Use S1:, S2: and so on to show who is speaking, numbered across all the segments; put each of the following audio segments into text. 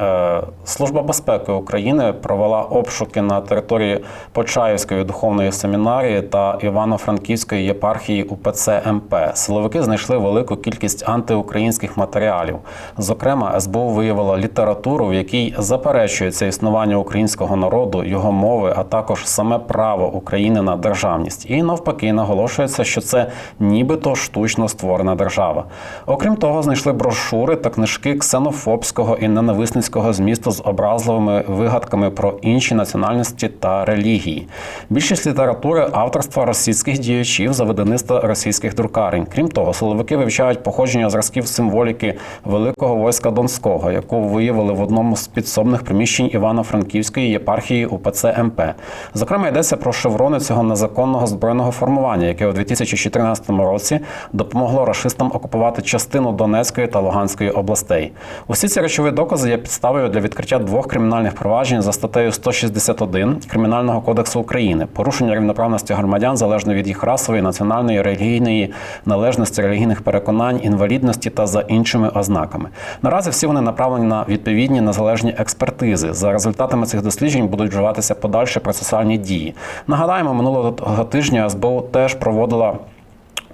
S1: Е, Служба безпеки України провела обшуки на території Почаївської духовної семінарії та Івано-Франківської єпархії УПЦ МП. Силовики знайшли велику кількість антиукраїнських матеріалів. Зокрема, СБУ виявила літературу, в якій заперечується існування українського народу, його мови, а також саме право України на державність. І навпаки, наголошується, що це нібито штучно створена держава. Окрім того, знайшли брошури та книжки ксенофобського і ненависницького змісту з образливими вигадками про інші національності та релігії. Більшість літератури авторства російських діячів за видаництва російських друкарень. Крім того, силовики вивчають походження зразків символіки великого війська Донського, яку виявили в одному з підсобних приміщень Івано-Франківської єпархії УПЦ МП. Зокрема, йдеться про шеврони цього незаконного збройного формування, яке у 2014 році допомогло рашистам окупувати частину Донецької та Луганської областей. Усі ці речові докази є підставою для відкриття двох кримінальних проваджень за статтею 161 Кримінального кодексу України порушення рівноправності громадян залежно від їх расової, національної, релігійної належності, релігійних переконань, інвалідності та за іншими ознаками. Наразі всі вони направлені на відповідні незалежні експертизи. За результатами цих досліджень будуть вживатися подальші процесуальні дії. Нагадаємо, минулого тижня СБУ теж проводила.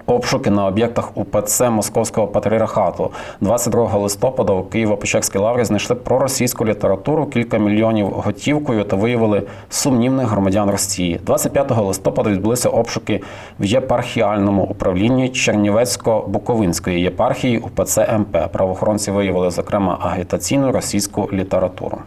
S1: Обшуки на об'єктах УПЦ Московського патріархату 22 листопада у Києво-Печерській лаврі знайшли проросійську літературу, кілька мільйонів готівкою та виявили сумнівних громадян Росії. 25 листопада відбулися обшуки в єпархіальному управлінні Чернівецько-Буковинської єпархії УПЦ МП. Правоохоронці виявили зокрема агітаційну російську літературу.